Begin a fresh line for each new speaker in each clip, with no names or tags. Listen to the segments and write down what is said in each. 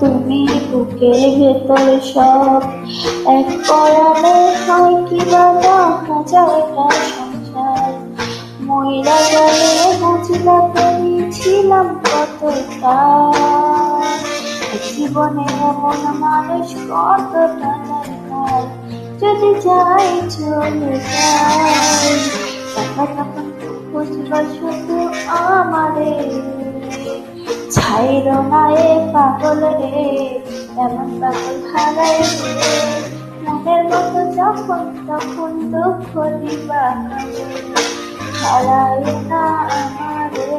তুমি বুকের ভেতর সব। এক পরাণে হয় কি বা দেখা যায় না সংসার। ময়রা গেলে বুঝলা পেয়েছিলাম কতটা। এক জীবনে এমন মানুষ কতটা দরকার, যদি যাই চলে যাই। তখন খুঁজবা শুধু আমারে ছাইরো না পাগল রে, এমন পাগল হারাই রে। মনের মতো যখন তখন দুঃখ দিবা হারাই না আমারে,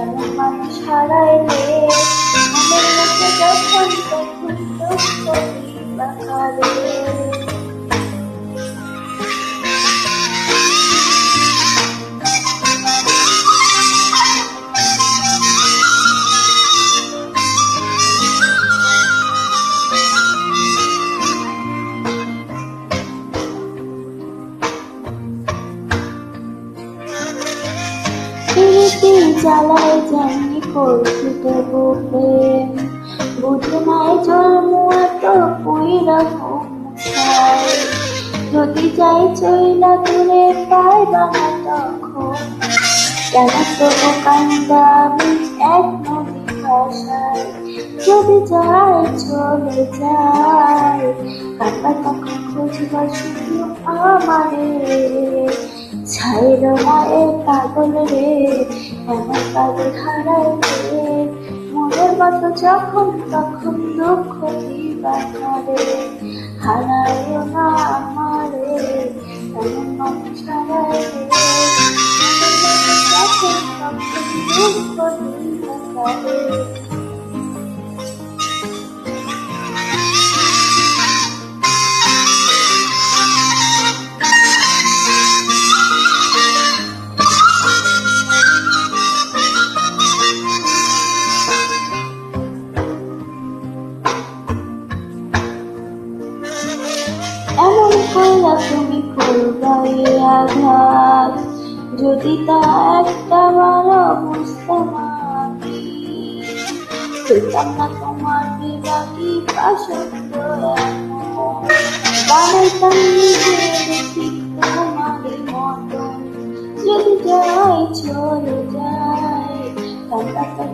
এমন মানুষ হারাই রে। মনের মতো যখন তখন দুঃখ দিবা জ্বালায় জানি করছি তবু প্রেম বুঝে নাই জন্ম এত পুইরা যদি যাই চইলা দূরে পারবা না তখন, কেন তবু কান্দা আমি এক নদী ভাষায়? যদি যাই চলে যাই কান্না তখন খুঁজবা শুধু আমারে। ছাইর এ পাগল রে এমন পাগল হারাই মনের মতো যখন তখন দুঃখ দিবারে হারাইও না আমারে এমন মানুষ হারাই রে মনের মতো যখন তখন দুঃখ দিবা করবাই আঘাত। যদি তা একটা ভালো বুঝতাম হইতাম না তোমার বিবাহী বানাইতাম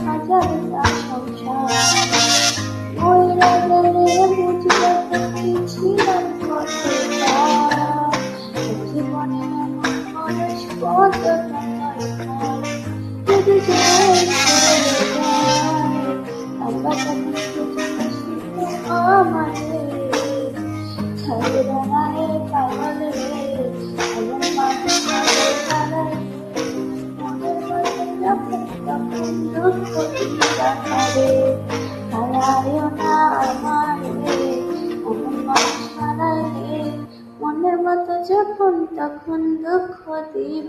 হাজার না সংসার ময়রা গেলে বুঝবে তুমি ছিলাম জীবনে এমন মানুষ দরকার যদি যায় আল্লাহ যখন তখন দুঃখ দিবা।